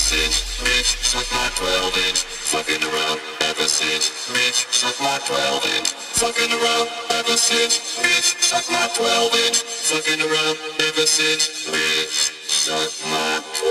since, Mitch suck my 12 inch, fucking around, ever since, bitch, suck my 12 inch, fucking around, ever since, bitch, suck my 12 inch, fucking around, ever since, bitch, suck my 12